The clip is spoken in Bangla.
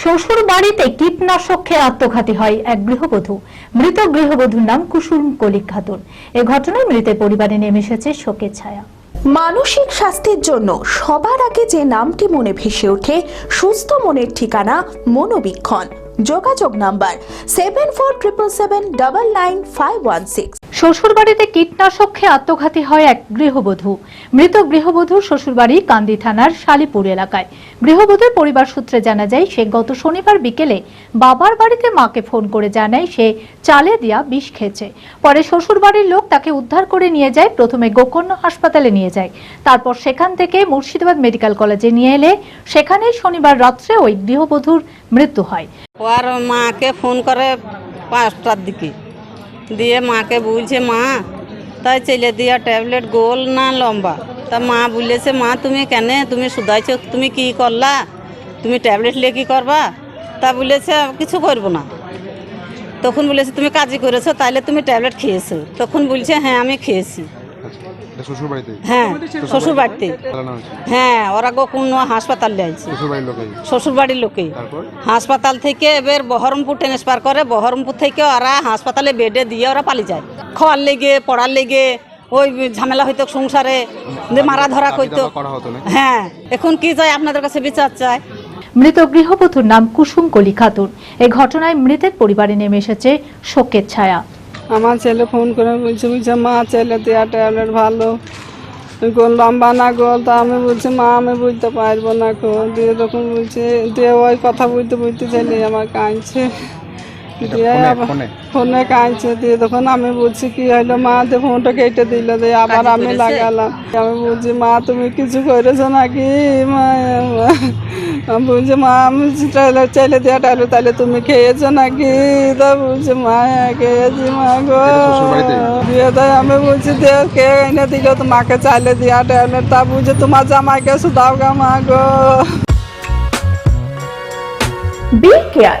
শ্বশুর বাড়িতে কীটনাশক খেয়ে আত্মঘাতী হয় এক গৃহবধূ। মৃত গৃহবধূর নাম কুসুম কলিক খাতুন। এ ঘটনায় মৃতের পরিবারে নেমে এসেছে শোকের ছায়া। মানসিক স্বাস্থ্যের জন্য সবার আগে যে নামটি মনে ভেসে ওঠে, সুস্থ মনের ঠিকানা মনোবীক্ষণ। যোগাযোগ number seven four triple seven double nine five one six শ্বশুর বাড়িতে কীটনাশক খেয়ে আত্মঘাতী হয় এক গৃহবধূ। মৃত গৃহবধূর শ্বশুরবাড়ি কান্দি থানার শালিপুর এলাকায়। গৃহবধূর পরিবার সূত্রে জানা যায়, সে গত শনিবার বিকেলে বাবার বাড়িতে মাকে ফোন করে জানায় সে চালে দিয়া বিষ খেয়েছে। পরে শ্বশুরবাড়ির লোক তাকে উদ্ধার করে নিয়ে যায়, প্রথমে গোকর্ণ হাসপাতালে নিয়ে যায়। তারপর সেখান থেকে মুর্শিদাবাদ মেডিকেল কলেজে নিয়ে এলে সেখানেই শনিবার রাত্রে ওই গৃহবধূর মৃত্যু হয়। মাকে ফোন করে পাঁচটার দিকে। দিয়ে মাকে বলছে, মা, তাই ছেলে দিয়া ট্যাবলেট গোল না লম্বা? তা মা বলেছে, মা, তুমি কেন? তুমি শুধাইছো, তুমি কি করলা? তুমি ট্যাবলেট নিয়ে কী করবা? তা বলেছে, কিছু করব না। তখন বলেছে, তুমি কাজই করেছ, তাইলে তুমি ট্যাবলেট খেয়েছো। তখন বলছে হ্যাঁ আমি খেয়েছি। শ্বশুর বাড়িতে হ্যাঁ শ্বশুর বাড়িতে হ্যাঁ ওরা গোকুন্ন হাসপাতাল নিয়েছে শ্বশুর বাড়ির লোকেই। হাসপাতাল থেকে এবার বহরমপুর ট্রান্সফার করে বহরমপুর থেকে ওরা হাসপাতালে বেডে দিয়ে ওরা পালিয়ে যায়। খাওয়ার লেগে পড়ার লেগে ওই ঝামেলা হইতো সংসারে যে মারা ধরা করতো হ্যাঁ এখন কি চাই আপনাদের কাছে বিচার চায় মৃত গৃহবধূর নাম কুসুম কলি খাতুন। এই ঘটনায় মৃতের পরিবারে নেমে এসেছে শোকের ছায়া। আমার ছেলে ফোন করে বলছে বুঝছে মা ছেলে দেয়া ট্যাবলেট ভালো। গোল লম্বা না গোল তা আমি বলছি মা আমি বুঝতে পারব না গো। দিয়ে তখন বলছে দিয়ে ওই কথা বুঝতে বুঝতে ছেলে আমার কাঁদছে। দিয়ে ফোনে- আবার ফোনে? কাঁদছে। দিয়ে তখন আমি বলছি কি হলো মা দিয়ে ফোনটা কেটে দিল দিয়ে আবার আমি লাগালাম। আমি বলছি মা তুমি কিছু করেছ নাকি? মা। আমি বলছি মা আমি চাইলে চাইলে দেওয়া টাইলে তাহলে তুমি খেয়েছো নাকি? তা বলছে মা খেয়েছি মা গো। দিয়ে তাই আমি বলছি দে কে এনে দিল? তোমাকে চাইলে দেওয়া ট্যাবলেট তা বুঝে তোমার জামাইকে শুধাও গা মা গো। B care